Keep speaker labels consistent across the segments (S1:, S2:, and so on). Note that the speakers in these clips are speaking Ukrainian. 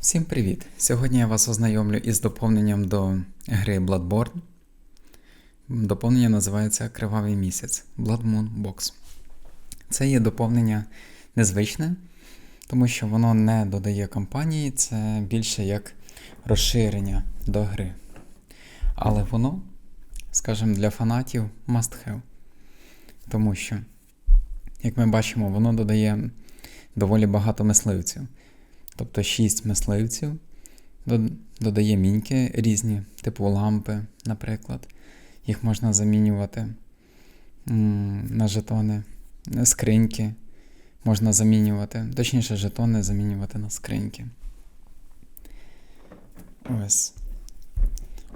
S1: Всім привіт! Сьогодні я вас ознайомлю із доповненням до гри Bloodborne. Доповнення називається Кривавий місяць Blood Moon Box. Це є доповнення незвичне, тому що воно не додає кампанії, це більше як розширення до гри. Але воно, скажімо, для фанатів must have. Тому що, як ми бачимо, воно додає доволі багато мисливців. Тобто 6 мисливців, додає міньки різні, типу лампи, наприклад. Їх можна замінювати на жетони, скриньки можна замінювати. Точніше, жетони замінювати на скриньки. Ось.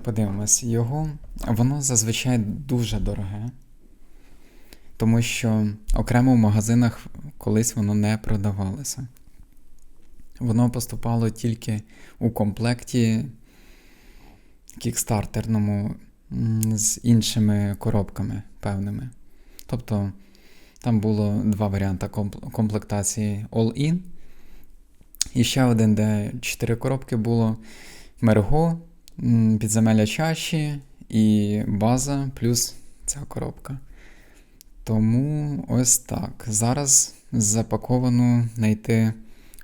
S1: Подивимось його. Воно зазвичай дуже дороге. Тому що окремо в магазинах колись воно не продавалося. Воно поступало тільки у комплекті кікстартерному з іншими коробками певними. Тобто там було два варіанти комплектації All-In. І ще один, де чотири коробки було Мерго, підземелля чаші і база, плюс ця коробка. Тому ось так. Зараз запаковану знайти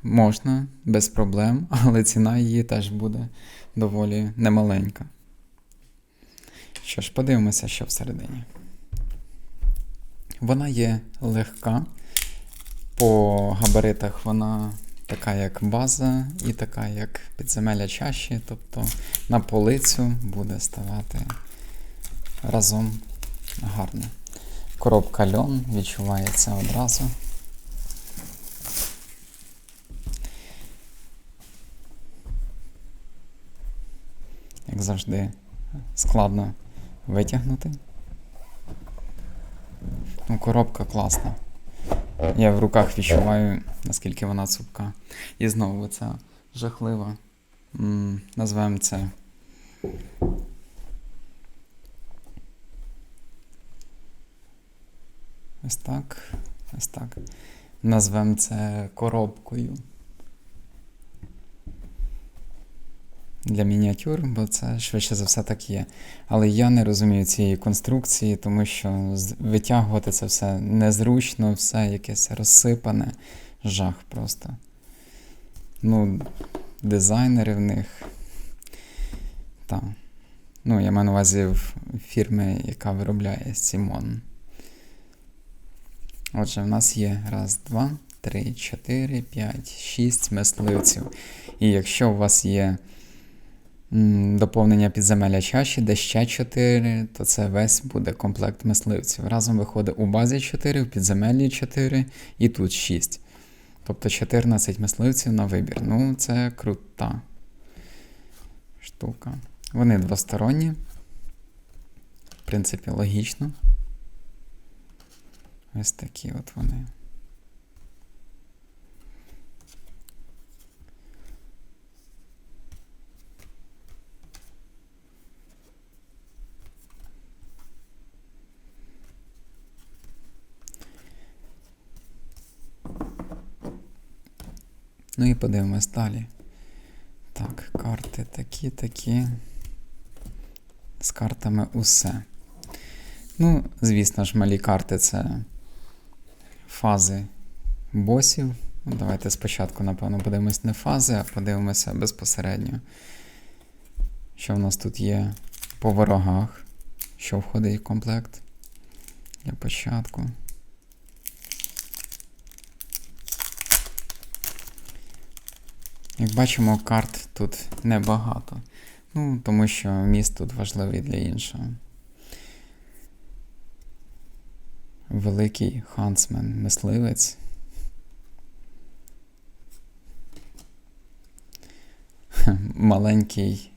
S1: можна без проблем, але ціна її теж буде доволі немаленька. Що ж, подивимося, що всередині. Вона є легка. По габаритах вона така, як база, і така, як підземелля чаші, тобто на полицю буде ставати разом гарно. Коробка льон відчувається одразу. Як завжди, складно витягнути. Ну, коробка класна. Я в руках відчуваю, наскільки вона цупка. І знову ця жахлива. Назвемо це. Ось так. Ось так. Назвемо це коробкою. Для мініатюр, бо це швидше за все так є. Але я не розумію цієї конструкції, тому що витягувати це все незручно, все якесь розсипане. Жах просто. Ну, дизайнери в них. Так. Ну, я маю на увазі в фірми, яка виробляє Сімон. Отже, в нас є раз, два, три, чотири, п'ять, шість мисливців. І якщо у вас є доповнення підземелля чаші, де ще 4, то це весь буде комплект мисливців. Разом виходить у базі 4, в підземеллі 4 і тут 6. Тобто 14 мисливців на вибір. Ну, це крута штука. Вони двосторонні. В принципі, логічно. Ось такі от вони. Ну і подивимось далі. Так, карти такі, такі. З картами усе. Ну, звісно ж, малі карти це фази босів. Ну, Давайте спочатку, напевно, подивимось не фази, а подивимося безпосередньо. Що в нас тут є по ворогах, що входить в комплект для початку. Як бачимо, карт тут небагато. Ну, тому що міст тут важливий для іншого. Великий хансмен, мисливець. Маленький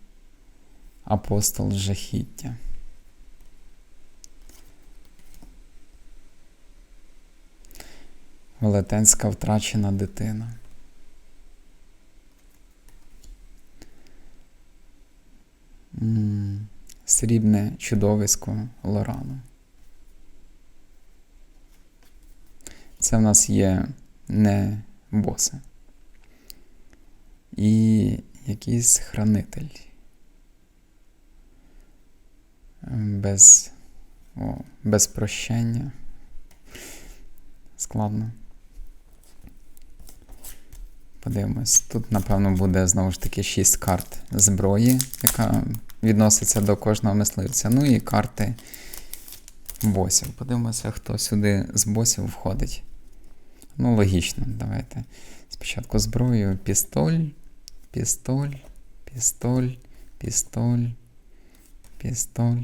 S1: апостол жахіття. Велетенська втрачена дитина. М, Срібне чудовисько Лорану. Це в нас є не боси. і якийсь хранитель. Без, о, без прощення. Складно. Подивимось. Тут, напевно, буде знову ж таки 6 карт зброї, яка відноситься до кожного мисливця. Ну і карти босів. Подивимося, хто сюди з босів входить. Ну, логічно, давайте. Спочатку зброю. Пістоль, пістоль, пістоль, пістоль, пістоль.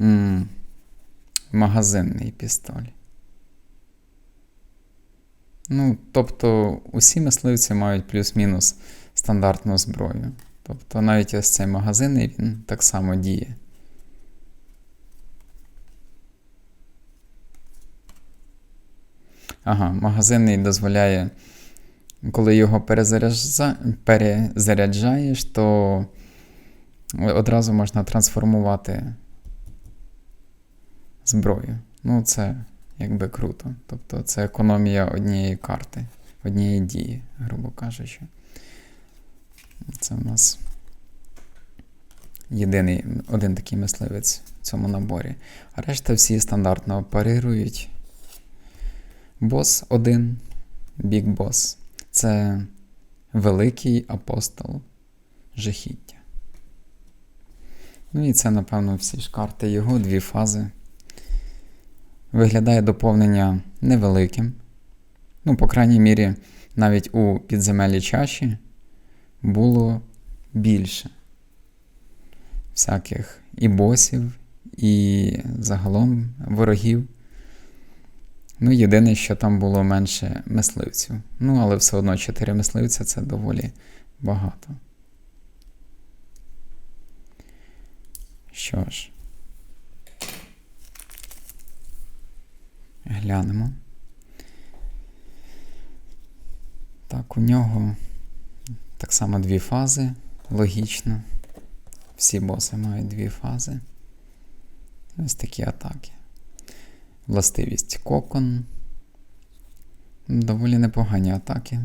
S1: М -м, магазинний пістоль. Ну, тобто, усі мисливці мають плюс-мінус стандартну зброю. Тобто навіть ось цей магазин він так само діє. Ага, магазинний дозволяє, коли його перезаряджаєш, то одразу можна трансформувати зброю. Ну, це якби круто. Тобто це економія однієї карти, однієї дії, грубо кажучи. Це в нас єдиний один такий мисливець в цьому наборі. А решта всі стандартно парирують. Бос один, Big Boss. Це великий апостол жахіття. Ну і це, напевно, всі ж карти його, дві фази. Виглядає доповнення невеликим. Ну, по крайній мірі, навіть у підземелі чаші було більше всяких і босів, і загалом ворогів. Ну, єдине, що там було менше мисливців. Ну, але все одно 4 мисливця це доволі багато. Що ж, глянемо. Так, у нього так само дві фази. Логічно. Всі боси мають дві фази. Ось такі атаки. Властивість кокон. Доволі непогані атаки.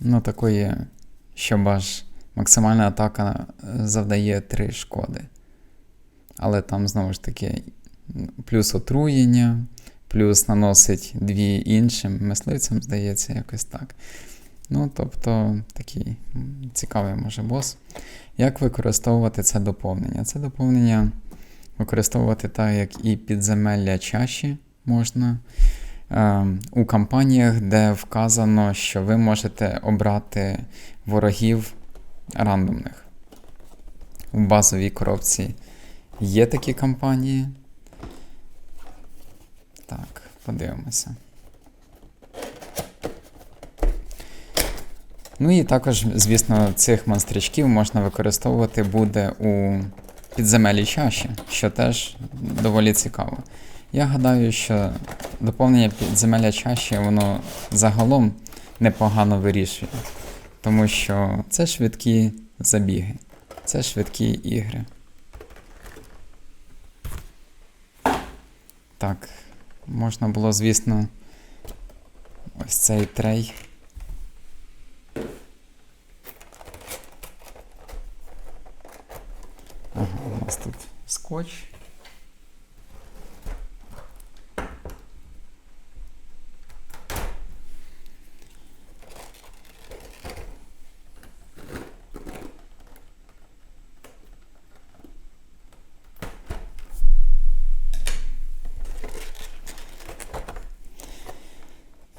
S1: Ну, такої, щоб аж максимальна атака завдає 3 шкоди. Але там знову ж таки плюс отруєння, плюс наносить дві іншим мисливцям, здається, якось так. Ну, тобто, такий цікавий може бос. Як використовувати це доповнення? Це доповнення використовувати так, як і підземелля чаші можна. Е, у кампаніях, де вказано, що ви можете обрати ворогів рандомних. У базовій коробці є такі кампанії. Так, подивимося. Ну і також, звісно, цих монстрячків можна використовувати буде у підземелі чаші, що теж доволі цікаво. Я гадаю, що доповнення підземелля чаші воно загалом непогано вирішує, тому що це швидкі забіги, це швидкі ігри. Так, можна було, звісно, ось цей трей. Ага, у нас тут скотч.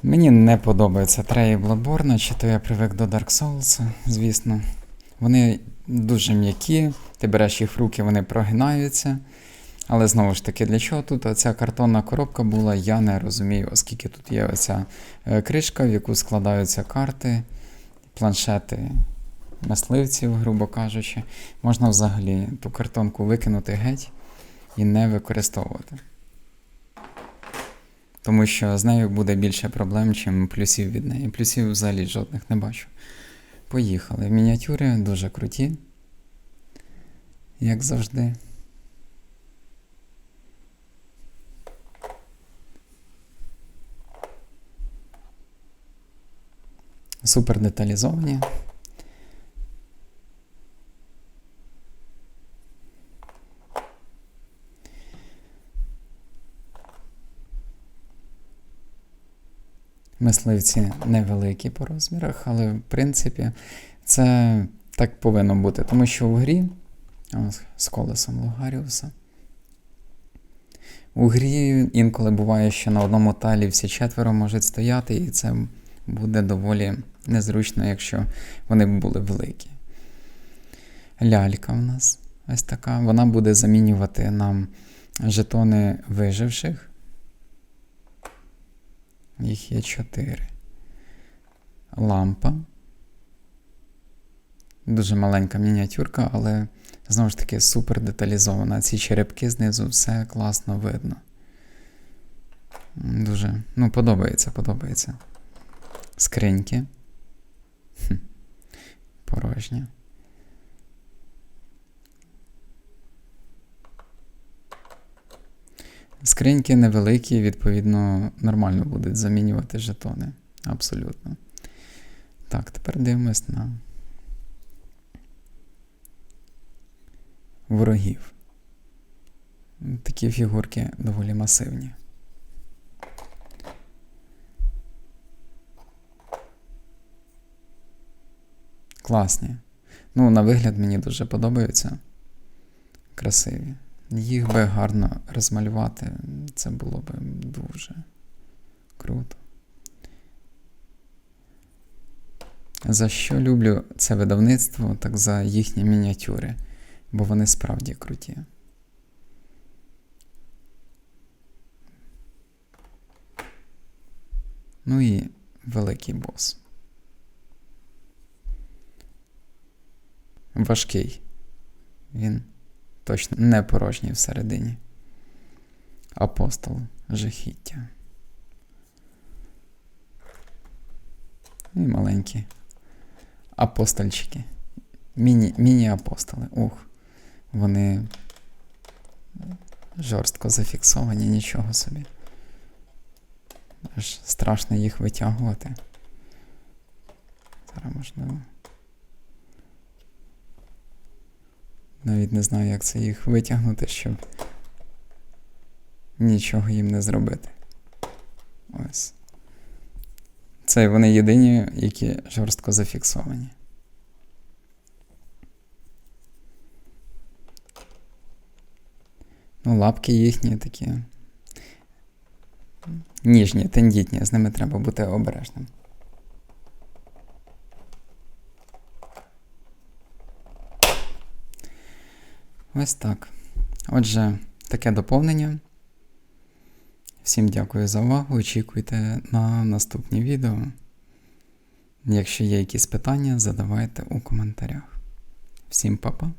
S1: Мені не подобаються треї Bloodborne, чи то я привик до Dark Souls, звісно. Вони дуже м'які, ти береш їх в руки, вони прогинаються. Але знову ж таки, для чого тут оця картонна коробка була, я не розумію, оскільки тут є оця е, кришка, в яку складаються карти, планшети мисливців, грубо кажучи. Можна взагалі ту картонку викинути геть і не використовувати тому що з нею буде більше проблем, чим плюсів від неї. Плюсів взагалі жодних не бачу. Поїхали. Мініатюри дуже круті, як завжди. Супер деталізовані. Мисливці невеликі по розмірах, але в принципі це так повинно бути, тому що в грі з колесом Лугаріуса. У грі інколи буває, що на одному талі всі четверо можуть стояти, і це буде доволі незручно, якщо вони були великі. Лялька в нас ось така. Вона буде замінювати нам жетони виживших. Їх є чотири. Лампа. Дуже маленька мініатюрка, але знову ж таки супер деталізована. Ці черепки знизу все класно видно. Дуже, ну, подобається, подобається. Скриньки. Хм. Порожня. Скриньки невеликі, відповідно, нормально будуть замінювати жетони. Абсолютно. Так, тепер дивимось на ворогів. Такі фігурки доволі масивні. Класні. Ну, на вигляд мені дуже подобаються. Красиві. Їх би гарно розмалювати, це було б дуже круто. За що люблю це видавництво, так за їхні мініатюри, бо вони справді круті. Ну і великий бос. Важкий. Він точно не порожній всередині. Апостол жахіття. І маленькі апостольчики. Міні, міні-апостоли. Ух, вони жорстко зафіксовані, нічого собі. Аж страшно їх витягувати. Зараз можливо. Навіть не знаю, як це їх витягнути, щоб нічого їм не зробити. Ось. Це вони єдині, які жорстко зафіксовані. Ну, лапки їхні такі ніжні, тендітні, з ними треба бути обережним. Ось так. Отже, таке доповнення. Всім дякую за увагу. Очікуйте на наступні відео. Якщо є якісь питання, задавайте у коментарях. Всім па-па!